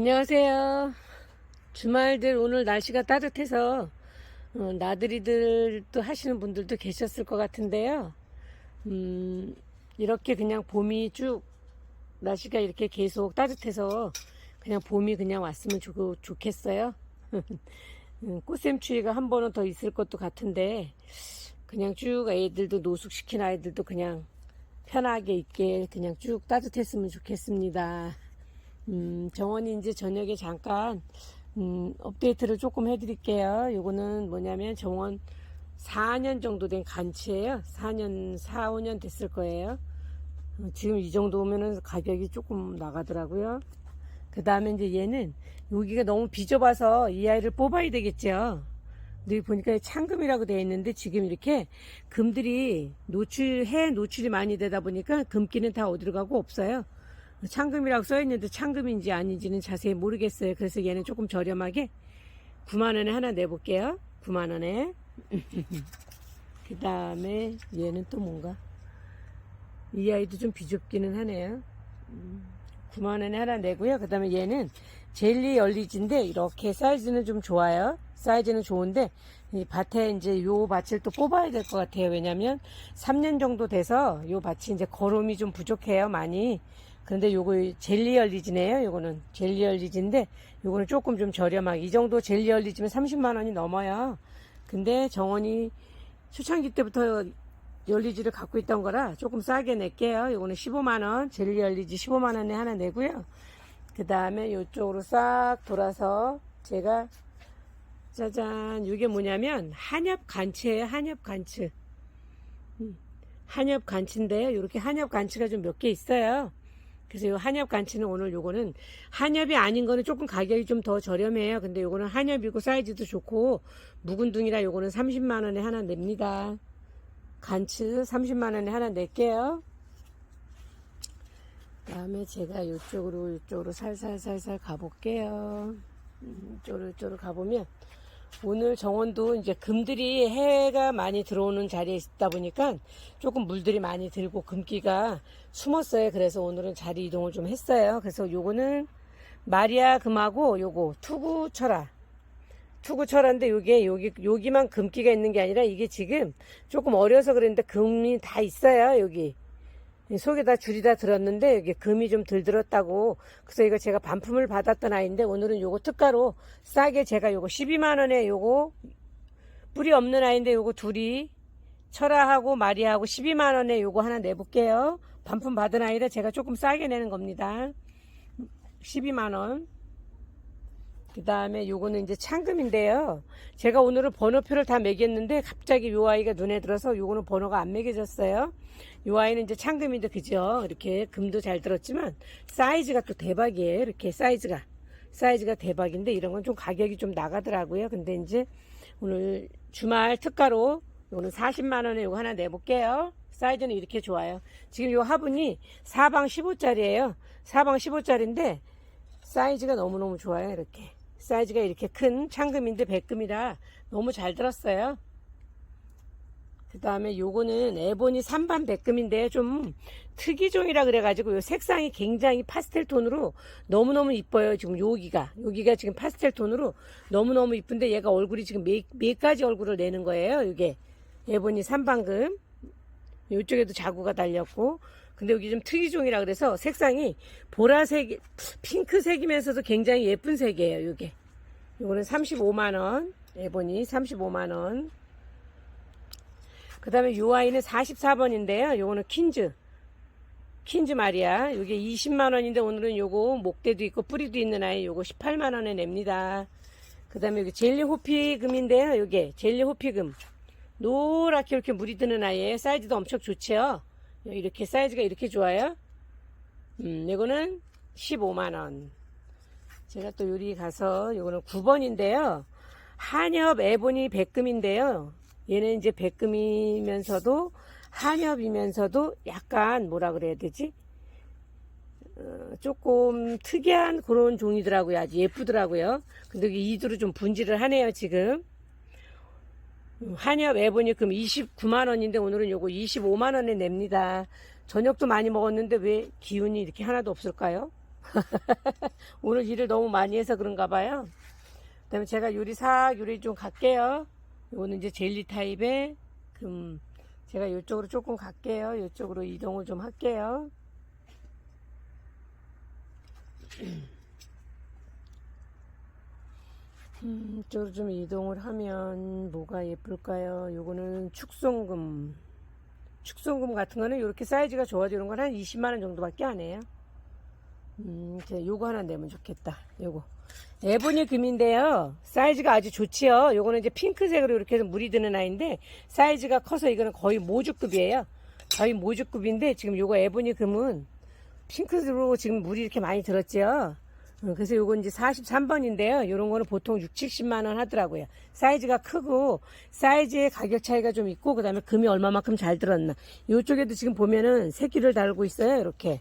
안녕하세요. 주말들 오늘 날씨가 따뜻해서 어, 나들이들도 하시는 분들도 계셨을 것 같은데요. 음, 이렇게 그냥 봄이 쭉 날씨가 이렇게 계속 따뜻해서 그냥 봄이 그냥 왔으면 좋, 좋겠어요. 음, 꽃샘추위가 한 번은 더 있을 것도 같은데 그냥 쭉 애들도 노숙시킨 아이들도 그냥 편하게 있게 그냥 쭉 따뜻했으면 좋겠습니다. 음, 정원이 이제 저녁에 잠깐 음, 업데이트를 조금 해드릴게요. 요거는 뭐냐면 정원 4년 정도 된 간치예요. 4년, 4, 5년 됐을 거예요. 어, 지금 이 정도면은 가격이 조금 나가더라고요. 그 다음에 이제 얘는 여기가 너무 비좁아서 이 아이를 뽑아야 되겠죠. 근데 보니까 창금이라고 되어 있는데 지금 이렇게 금들이 노출, 해 노출이 많이 되다 보니까 금기는 다 어디로 가고 없어요. 창금이라고 써있는데 창금인지 아닌지는 자세히 모르겠어요. 그래서 얘는 조금 저렴하게 9만원에 하나 내볼게요. 9만원에. 그 다음에 얘는 또 뭔가. 이 아이도 좀 비좁기는 하네요. 9만원에 하나 내고요. 그 다음에 얘는 젤리 열리지인데 이렇게 사이즈는 좀 좋아요. 사이즈는 좋은데 이 밭에 이제 요 밭을 또 뽑아야 될 것 같아요. 왜냐면 3년 정도 돼서 요 밭이 이제 거름이 좀 부족해요. 많이. 그런데 요거 젤리 열리지네요. 요거는 젤리 열리지인데 요거는 조금 좀 저렴하게 이 정도 젤리 열리지면 30만 원이 넘어요. 근데 정원이 초창기 때부터 열리지를 갖고 있던 거라 조금 싸게 낼게요. 요거는 15만 원, 젤리 열리지 15만 원에 하나 내고요. 그 다음에 요쪽으로 싹 돌아서 제가 짜잔 이게 뭐냐면 한엽 간치예요. 한엽 간츠. 음, 한엽 간치인데요. 이렇게 한엽 간치가 좀 몇 개 있어요. 그래서 이 한엽 간치는 오늘 요거는 한엽이 아닌 거는 조금 가격이 좀 더 저렴해요. 근데 요거는 한엽이고 사이즈도 좋고 묵은둥이라 요거는 30만 원에 하나 냅니다. 간츠 30만 원에 하나 낼게요. 그다음에 제가 이쪽으로 이쪽으로 살살살살 가볼게요. 음, 이쪽으로 이쪽으로 가보면 오늘 정원도 이제 금들이 해가 많이 들어오는 자리에 있다 보니까 조금 물들이 많이 들고 금기가 숨었어요. 그래서 오늘은 자리 이동을 좀 했어요. 그래서 요거는 마리아 금하고 요거 투구 철화. 투구 철화인데 요게 여기 여기만 금기가 있는 게 아니라 이게 지금 조금 어려서 그랬는데 금이 다 있어요. 여기. 속에다 줄이 다 들었는데 이게 금이 좀 덜 들었다고. 그래서 이거 제가 반품을 받았던 아이인데 오늘은 요거 특가로 싸게 제가 요거 12만원에 요거 뿌리 없는 아이인데 요거 둘이 철아하고 마리아하고 12만원에 요거 하나 내볼게요. 반품 받은 아이라 제가 조금 싸게 내는 겁니다. 12만원 그 다음에 요거는 이제 창금인데요. 제가 오늘은 번호표를 다 매겼는데 갑자기 요 아이가 눈에 들어서 요거는 번호가 안 매겨졌어요. 요 아이는 이제 창금인데 그죠? 이렇게 금도 잘 들었지만 사이즈가 또 대박이에요. 이렇게 사이즈가. 사이즈가 대박인데 이런 건 좀 가격이 좀 나가더라고요. 근데 이제 오늘 주말 특가로 요거는 40만원에 요거 하나 내볼게요. 사이즈는 이렇게 좋아요. 지금 요 화분이 사방 15짜리예요. 사방 15짜리인데 사이즈가 너무너무 좋아요. 이렇게. 사이즈가 이렇게 큰 창금인데 백금이라 너무 잘 들었어요. 그 다음에 요거는 에보니 3반 백금인데 좀 특이종이라 그래가지고 요 색상이 굉장히 파스텔 톤으로 너무너무 이뻐요. 지금 여기가. 여기가 지금 파스텔 톤으로 너무너무 이쁜데 얘가 얼굴이 지금 몇, 몇 가지 얼굴을 내는 거예요. 이게 에보니 3반금. 이쪽에도 자구가 달렸고 근데 여기 좀 특이종이라 그래서 색상이 보라색, 핑크색이면서도 굉장히 예쁜 색이에요, 이게. 요거는 35만원. 에보니 35만원. 그 다음에 요 아이는 44번인데요. 요거는 퀸즈. 퀸즈 말이야. 요게 20만원인데 오늘은 요거 목대도 있고 뿌리도 있는 아이 요거 18만원에 냅니다. 그 다음에 여기 젤리 호피금인데요. 요게 젤리 호피금. 노랗게 이렇게 물이 드는 아이예요. 사이즈도 엄청 좋죠. 이렇게 사이즈가 이렇게 좋아요. 음, 이거는 15만원. 제가 또 요리 가서 요거는 9번인데요. 한엽 에보니 백금인데요. 얘는 이제 백금이면서도 한엽이면서도 약간 뭐라 그래야 되지? 어, 조금 특이한 그런 종이더라고요. 아주 예쁘더라고요. 근데 이두로 좀 분질을 하네요, 지금. 한엽 에보니금 29만원인데 오늘은 요거 25만원에 냅니다. 저녁도 많이 먹었는데 왜 기운이 이렇게 하나도 없을까요? 오늘 일을 너무 많이 해서 그런가 봐요. 그 다음에 제가 요리 싹 요리 좀 갈게요. 이거는 이제 젤리 타입의 금 제가 이쪽으로 조금 갈게요. 이쪽으로 이동을 좀 할게요. 음, 이쪽으로 좀 이동을 하면 뭐가 예쁠까요? 요거는 축송금. 축송금 같은 거는 이렇게 사이즈가 좋아지는 건 한 20만원 정도밖에 안 해요. 음, 요거 하나 내면 좋겠다. 요거. 에보니 금인데요. 사이즈가 아주 좋지요. 요거는 이제 핑크색으로 이렇게 해서 물이 드는 아이인데, 사이즈가 커서 이거는 거의 모주급이에요. 거의 모주급인데, 지금 요거 에보니 금은 핑크색으로 지금 물이 이렇게 많이 들었죠. 어, 그래서 요건 이제 43번인데요. 요런 거는 보통 6, 70만 원 하더라고요. 사이즈가 크고, 사이즈의 가격 차이가 좀 있고, 그 다음에 금이 얼마만큼 잘 들었나. 요쪽에도 지금 보면은 새끼를 달고 있어요. 이렇게.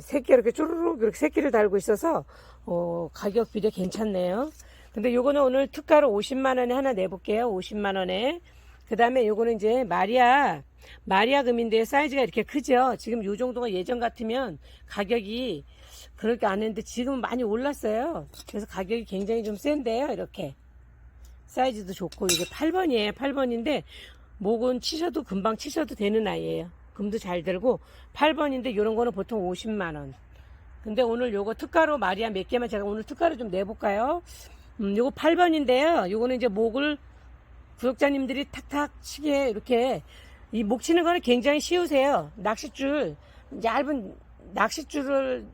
새끼 이렇게 쪼르륵 이렇게 새끼를 달고 있어서 어, 가격 비례 괜찮네요. 근데 요거는 오늘 특가로 50만 원에 하나 내 볼게요. 50만 원에. 그 다음에 요거는 이제 마리아 마리아 금인데 사이즈가 이렇게 크죠. 지금 요 정도가 예전 같으면 가격이 그렇게 안 했는데 지금은 많이 올랐어요. 그래서 가격이 굉장히 좀 센데요. 이렇게 사이즈도 좋고 이게 8번이에요. 8번인데 목은 치셔도 금방 치셔도 되는 아이예요. 금도 잘 들고 8번인데 이런 거는 보통 50만 원. 근데 오늘 요거 특가로 마리아 몇 개만 제가 오늘 특가로 좀 내볼까요? 음, 요거 8번인데요. 요거는 이제 목을 구독자님들이 탁탁 치게 이렇게 이 목 치는 거는 굉장히 쉬우세요. 낚싯줄 얇은 낚싯줄을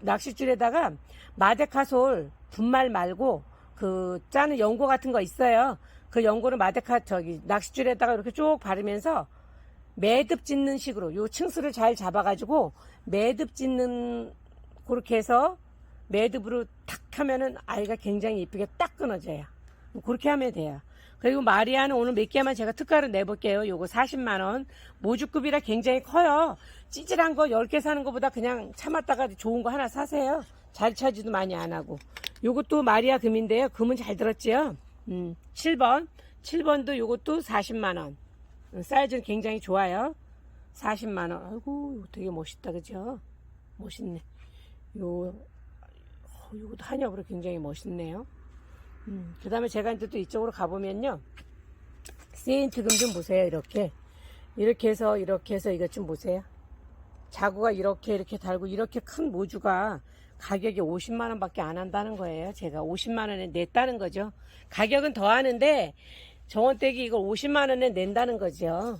낚싯줄에다가 마데카솔 분말 말고 그 짜는 연고 같은 거 있어요. 그 연고를 마데카 저기 낚싯줄에다가 이렇게 쭉 바르면서 매듭 짓는 식으로 요 층수를 잘 잡아가지고 매듭 짓는 그렇게 해서 매듭으로 탁 하면은 아이가 굉장히 이쁘게 딱 끊어져요. 그렇게 하면 돼요. 그리고 마리아는 오늘 몇 개만 제가 특가로 내볼게요. 요거 40만원. 모주급이라 굉장히 커요. 찌질한 거 10개 사는 것보다 그냥 참았다가 좋은 거 하나 사세요. 잘 차지도 많이 안 하고. 요것도 마리아 금인데요. 금은 잘 들었지요? 음, 7번. 7번도 요것도 40만원. 사이즈는 굉장히 좋아요. 40만원. 아이고, 되게 멋있다. 그죠? 멋있네. 요, 어, 요것도 한엽으로 굉장히 멋있네요. 음, 그 다음에 제가 이제 또 이쪽으로 가보면요. 세인트 금 좀 보세요. 이렇게. 이렇게 해서, 이렇게 해서 이것 좀 보세요. 자구가 이렇게 이렇게 달고 이렇게 큰 모주가 가격이 50만 원 밖에 안 한다는 거예요. 제가 50만 원에 냈다는 거죠. 가격은 더 하는데 정원떼기 이걸 50만 원에 낸다는 거죠.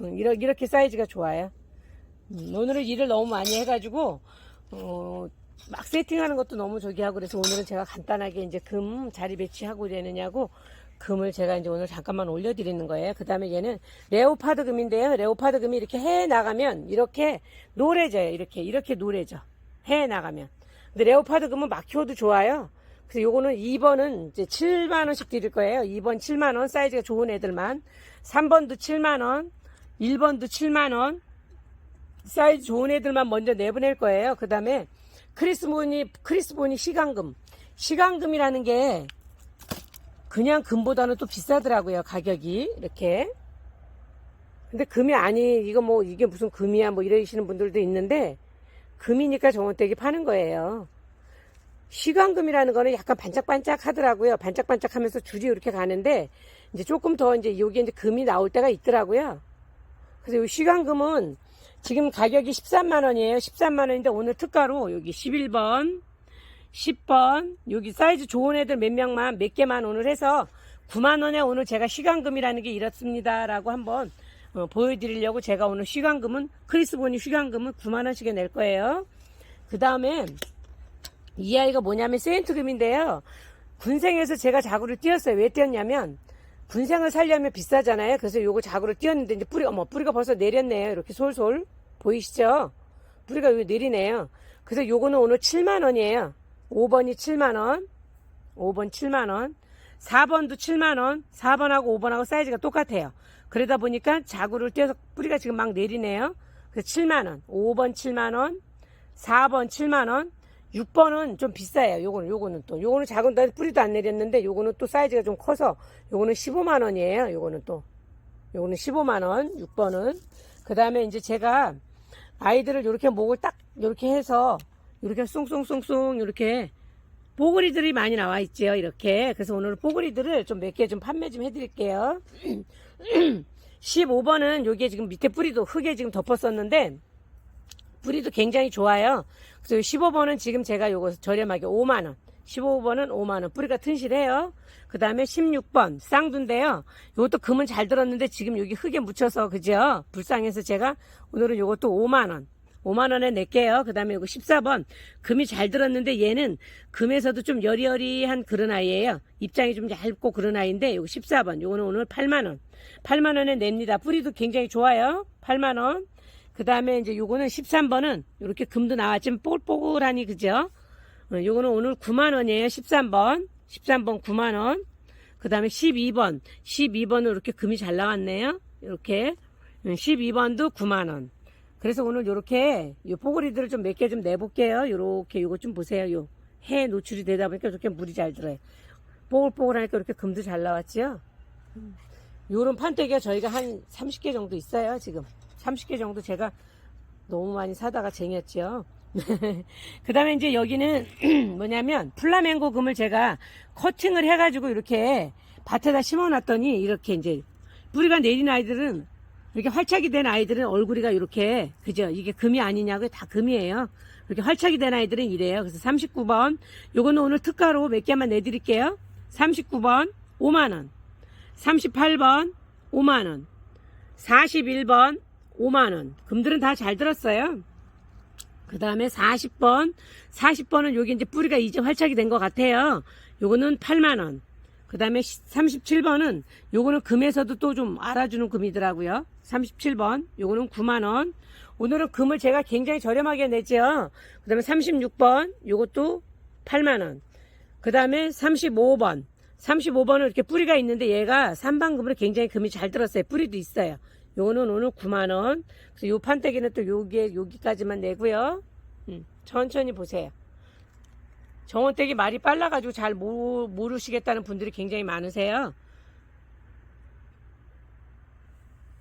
음, 이렇게, 이렇게 사이즈가 좋아요. 음, 오늘은 일을 너무 많이 해가지고 어, 막 세팅하는 것도 너무 저기 하고 그래서 오늘은 제가 간단하게 이제 금 자리 배치하고 이러느냐고 금을 제가 이제 오늘 잠깐만 올려드리는 거예요. 그 다음에 얘는 레오파드 금인데요. 레오파드 금이 이렇게 해 나가면 이렇게 노래져요. 이렇게 이렇게 노래져. 해 나가면. 근데 레오파드 금은 막 키워도 좋아요. 그래서 요거는 2번은 이제 7만 원씩 드릴 거예요. 2번 7만 원 사이즈가 좋은 애들만. 3번도 7만 원. 1번도 7만 원. 사이즈 좋은 애들만 먼저 내보낼 거예요. 그 다음에 크리스본이, 크리스본이 시간금. 시간금이라는 게 그냥 금보다는 또 비싸더라고요. 가격이. 이렇게. 근데 금이 아니, 이거 뭐, 이게 무슨 금이야, 뭐 이러시는 분들도 있는데, 금이니까 정원댁이 파는 거예요. 시간금이라는 거는 약간 반짝반짝 하더라고요. 반짝반짝 하면서 줄이 이렇게 가는데, 이제 조금 더 이제 여기 이제 금이 나올 때가 있더라고요. 그래서 이 시간금은 지금 가격이 13만원이에요. 13만원인데 오늘 특가로 여기 11번, 10번, 여기 사이즈 좋은 애들 몇 명만, 몇 개만 오늘 해서 9만원에 오늘 제가 시간금이라는 게 이렇습니다. 라고 한번 어, 보여드리려고 제가 오늘 시간금은, 크리스보니 시간금은 9만원씩에 낼 거예요. 그 다음에 이 아이가 뭐냐면 세인트금인데요. 군생에서 제가 자구를 띄었어요. 왜 띄었냐면 군생을 살려면 비싸잖아요. 그래서 요거 자구를 띄었는데 이제 뿌리 어머 뿌리가 벌써 내렸네요. 이렇게 솔솔 보이시죠? 뿌리가 여기 내리네요. 그래서 요거는 오늘 7만 원이에요. 5번이 7만 원. 5번 7만 원. 4번도 7만 원. 4번하고 5번하고 사이즈가 똑같아요. 그러다 보니까 자구를 띄어서 뿌리가 지금 막 내리네요. 그래서 7만 원. 5번 7만 원. 4번 7만 원. 6번은 좀 비싸요. 요거는, 요거는 또. 요거는 작은 데 뿌리도 안 내렸는데, 요거는 또 사이즈가 좀 커서, 요거는 15만 원이에요. 요거는 또. 요거는 15만 원, 6번은. 그 다음에 이제 제가 아이들을 요렇게 목을 딱, 요렇게 해서, 이렇게 송송송송 이렇게 뽀글이들이 많이 나와 있지요. 이렇게. 그래서 오늘 뽀글이들을 좀 몇 개 좀 판매 좀 해드릴게요. 15번은 여기에 지금 밑에 뿌리도 흙에 지금 덮었었는데 뿌리도 굉장히 좋아요. 그래서 15번은 지금 제가 요거 저렴하게 5만원. 15번은 5만원. 뿌리가 튼실해요. 그 다음에 16번 쌍두인데요. 요것도 금은 잘 들었는데 지금 여기 흙에 묻혀서 그죠? 불쌍해서 제가 오늘은 요것도 5만원. 5만원에 낼게요. 그 다음에 이거 14번. 금이 잘 들었는데 얘는 금에서도 좀 여리여리한 그런 아이예요. 입장이 좀 얇고 그런 아이인데 요거 14번. 요거는 오늘 8만원. 8만원에 냅니다. 뿌리도 굉장히 좋아요. 8만원. 그 다음에 이제 요거는 13번은 이렇게 금도 나왔지만 뽀글뽀글하니 그죠? 어, 요거는 오늘 9만원이에요. 13번. 13번 9만원. 그 다음에 12번. 12번은 이렇게 금이 잘 나왔네요. 이렇게. 12번도 9만원. 그래서 오늘 요렇게 요 뽀글이들을 좀 몇 개 좀 내볼게요. 요렇게 요거 좀 보세요. 요 해 노출이 되다 보니까 이렇게 물이 잘 들어요. 뽀글뽀글하니까 이렇게 금도 잘 나왔죠? 요런 판때기가 저희가 한 30개 정도 있어요, 지금. 30개 정도 제가 너무 많이 사다가 쟁였죠. 그 다음에 이제 여기는 뭐냐면 플라멩고 금을 제가 커팅을 해가지고 이렇게 밭에다 심어놨더니 이렇게 이제 뿌리가 내린 아이들은 이렇게 활착이 된 아이들은 얼굴이가 이렇게 그죠? 이게 금이 아니냐고요? 다 금이에요. 이렇게 활착이 된 아이들은 이래요. 그래서 39번 요거는 오늘 특가로 몇 개만 내드릴게요. 39번 5만원 38번 5만원 41번 5만원 금들은 다 잘 들었어요. 그 다음에 40번 40번은 여기 이제 뿌리가 이제 활착이 된 것 같아요. 요거는 8만원 그 다음에 37번은 요거는 금에서도 또 좀 알아주는 금이더라고요. 37번 요거는 9만원 오늘은 금을 제가 굉장히 저렴하게 냈죠. 그 다음에 36번 요것도 8만원 그 다음에 35번 35번은 이렇게 뿌리가 있는데 얘가 삼방금으로 굉장히 금이 잘 들었어요. 뿌리도 있어요. 요거는 오늘 9만원 그래서 요 판때기는 또 여기에 여기까지만 내고요. 음, 천천히 보세요. 정원댁이 말이 빨라가지고 잘 모, 모르시겠다는 분들이 굉장히 많으세요.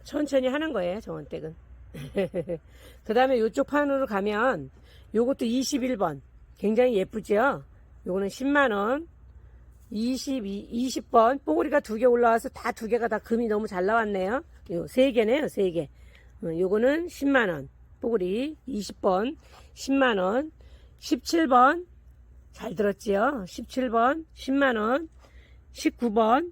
천천히 하는 거예요, 정원댁은. 그 다음에 이쪽 판으로 가면 요것도 21번. 굉장히 예쁘죠? 요거는 10만원. 22, 20번. 뽀글이가 두 개 올라와서 다 두 개가 다 금이 너무 잘 나왔네요. 요 세 개네요, 세 개. 어, 요거는 10만 원. 뽀글이 20번. 10만 원. 17번. 잘 들었지요? 17번 10만 원 19번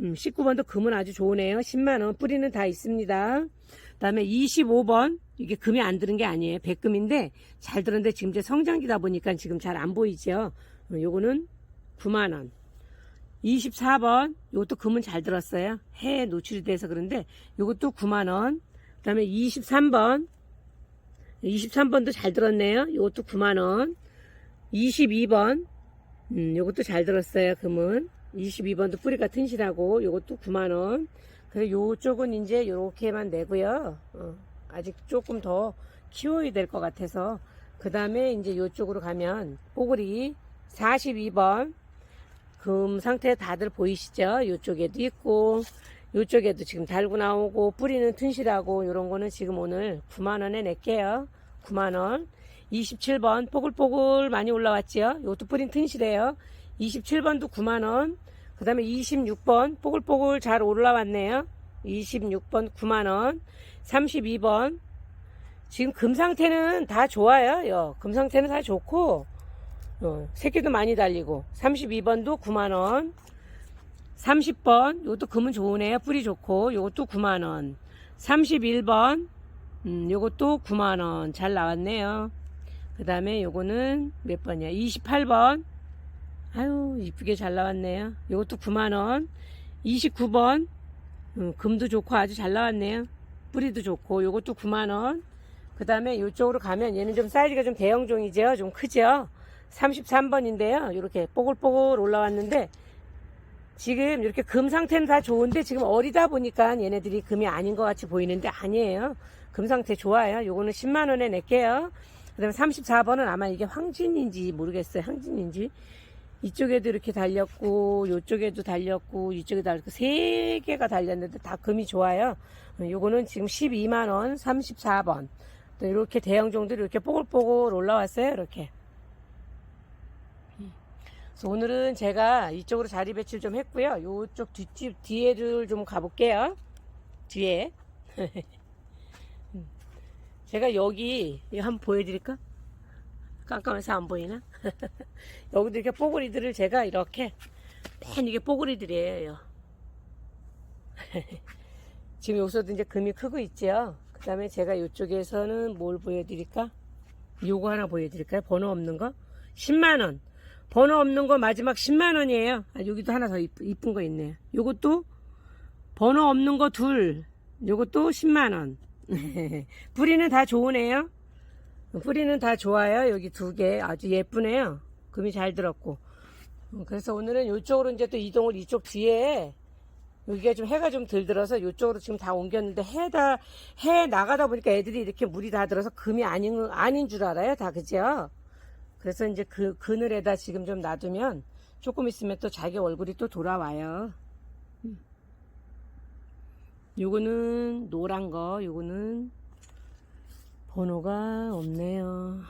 음, 19번도 금은 아주 좋으네요 10만원 뿌리는 다 있습니다 그 다음에 25번 이게 금이 안 들은 게 아니에요 백금인데 잘 들었는데 지금 이제 성장기다 보니까 지금 잘 안 보이죠 어, 요거는 9만원. 24번 요것도 금은 잘 들었어요. 해에 노출이 돼서 그런데 요것도 9만원. 그 다음에 23번. 23번도 잘 들었네요. 요것도 9만원. 22번. 음, 요것도 잘 들었어요 금은 22번도 뿌리가 튼실하고 요것도 9만원. 그래서 요쪽은 이제 요렇게만 내고요. 어, 아직 조금 더 키워야 될 것 같아서 그 다음에 이제 요쪽으로 가면 뽀글이 42번 금 상태 다들 보이시죠 요쪽에도 있고 요쪽에도 지금 달고 나오고 뿌리는 튼실하고 요런 거는 지금 오늘 9만원에 낼게요 9만원 27번 뽀글뽀글 많이 올라왔지요. 이것도 뿌린 튼실해요. 27번도 9만원. 그 다음에 26번 뽀글뽀글 잘 올라왔네요. 26번 9만원. 32번 지금 금 상태는 다 좋아요. 요. 금 상태는 다 좋고 어, 새끼도 많이 달리고 32번도 9만원. 30번 이것도 금은 좋으네요. 뿌리 좋고 이것도 9만원. 31번 음, 요것도 9만원 잘 나왔네요. 그 다음에 요거는 몇 번이야? 28번. 아유, 이쁘게 잘 나왔네요. 요것도 9만원. 29번. 음, 금도 좋고 아주 잘 나왔네요. 뿌리도 좋고, 요것도 9만원. 그 다음에 요쪽으로 가면 얘는 좀 사이즈가 좀 대형종이죠. 좀 크죠. 33번인데요. 이렇게 뽀글뽀글 올라왔는데, 지금 이렇게 금 상태는 다 좋은데, 지금 어리다 보니까 얘네들이 금이 아닌 것 같이 보이는데, 아니에요. 금 상태 좋아요. 요거는 10만 원에 낼게요. 그 다음에 34번은 아마 이게 황진인지 모르겠어요. 황진인지. 이쪽에도 이렇게 달렸고, 이쪽에도 달렸고, 이쪽에도 달렸고, 세 개가 달렸는데 다 금이 좋아요. 요거는 지금 12만 원, 34번. 그또 이렇게 대형 종들이 이렇게 뽀글뽀글 올라왔어요. 이렇게. 오늘은 제가 이쪽으로 자리 배치를 좀 했고요. 이쪽 뒷집 뒤에를 좀 가볼게요. 뒤에. 제가 여기 이거 한번 보여드릴까? 깜깜해서 안 보이나? 여기도 이렇게 뽀글이들을 제가 이렇게 맨 이게 뽀글이들이에요. 지금 여기서도 이제 금이 크고 있죠. 그 다음에 제가 이쪽에서는 뭘 보여드릴까? 요거 하나 보여드릴까요? 번호 없는 거? 10만원. 번호 없는 거 마지막 10만 원이에요. 아, 여기도 하나 더 이쁜 거 있네요. 요것도 번호 없는 거 둘. 요것도 10만 원. 뿌리는 다 좋으네요. 뿌리는 다 좋아요. 여기 두 개 아주 예쁘네요. 금이 잘 들었고. 음, 그래서 오늘은 이쪽으로 이제 또 이동을 이쪽 뒤에 여기가 좀 해가 좀덜 들어서 이쪽으로 지금 다 옮겼는데 해다 해 나가다 보니까 애들이 이렇게 물이 다 들어서 금이 아닌 거- 아닌 줄 알아요. 다 그죠? 그래서 이제 그 그늘에다 지금 좀 놔두면 조금 있으면 또 자기 얼굴이 또 돌아와요. 음. 요거는 노란 거, 요거는 번호가 없네요.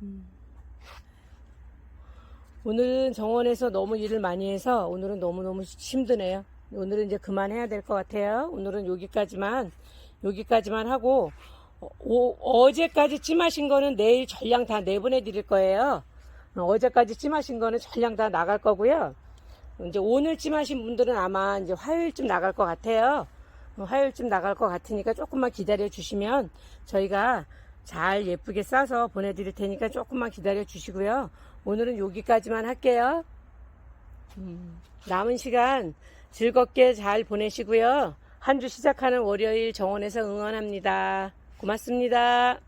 음. 오늘은 정원에서 너무 일을 많이 해서 오늘은 너무너무 힘드네요. 오늘은 이제 그만해야 될 것 같아요. 오늘은 여기까지만, 여기까지만 하고, 어, 제까지 찜하신 거는 내일 전량 다 내보내 드릴 거예요. 어, 제까지 찜하신 거는 전량 다 나갈 거고요. 이제 오늘 찜하신 분들은 아마 이제 화요일쯤 나갈 것 같아요. 어, 화요일쯤 나갈 것 같으니까 조금만 기다려 주시면 저희가 잘 예쁘게 싸서 보내드릴 테니까 조금만 기다려 주시고요. 오늘은 여기까지만 할게요. 음, 남은 시간 즐겁게 잘 보내시고요. 한 주 시작하는 월요일 정원에서 응원합니다. 고맙습니다.